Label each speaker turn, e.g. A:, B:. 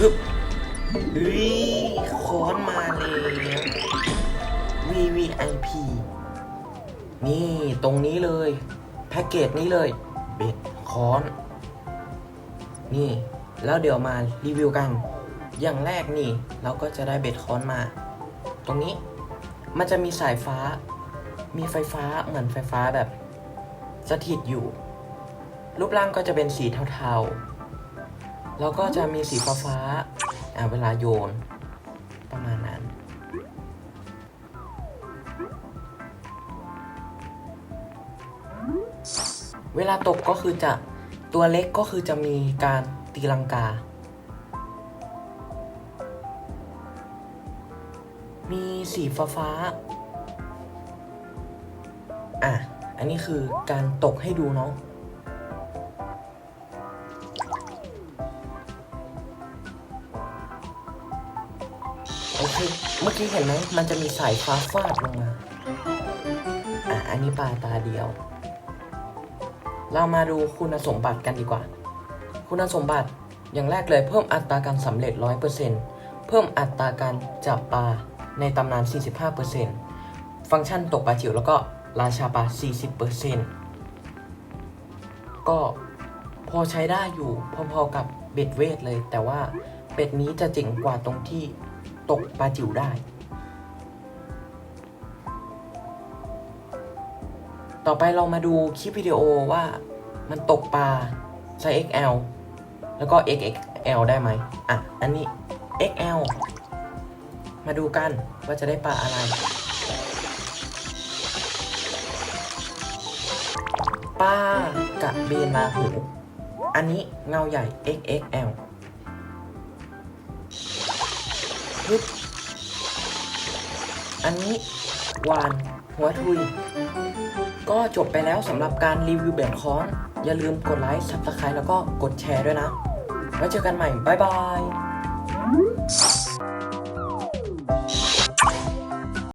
A: ฮึบวิค้อนมาแล้ว VVIP นี่ตรงนี้เลย แพ็กเกจนี้เลยเบ็ดค้อน นี่ แล้วเดี๋ยวมารีวิวกัน อย่างแรกนี่ เราก็จะได้เบ็ดค้อนมา ตรงนี้มันจะมีสายฟ้า มีไฟฟ้าเหมือนไฟฟ้าแบบ สถิตอยู่ รูปร่างก็จะเป็นสีเทาๆ แล้วก็จะมีสีฟ้าๆอ่าเวลาโยน ประมาณนั้น เวลาตกก็คือจะตัวเล็กก็คือจะมีการตีลังกา มีสีฟ้าฟ้าอะ อันนี้คือการตกให้ดูเนาะ โอเค เมื่อกี้เห็นไหม มันจะมีสายฟ้าฟาดลงมา อะ อันนี้ปลาตาเดียว เรามาดูคุณสมบัติกันดีกว่า คุณสมบัติอย่างแรกเลยเพิ่มอัตราการสำเร็จ 100%เพิ่มอัตราการจับปลาในตำนาน 45%ฟังก์ชันตกปลาจิ๋วแล้วก็ราชาปลา 40%ก็พอใช้ได้อยู่พอๆกับเบ็ดเวทเลย แต่ว่าเบ็ดนี้จะเจ๋งกว่าตรงที่ ตกปลาจิ๋วได้ ต่อไปเรามาดูคลิปวิดีโอว่ามันตกปลาไซส์ XL แล้วก็ XXL ได้ไหมอะ อันนี้ XL มาดูกันว่าจะได้ปลาอะไร ปลากระเบนลาหู อันนี้เงาใหญ่ XXL ึบอันนี้วาน หัวทุย ก็จบไปแล้วสำหรับการรีวิวแบนคอนอย่าลืมกดไลค์ Subscribe แล้วก็กดแชร์ด้วยนะไว้เจอกันใหม่ บ๊ายบาย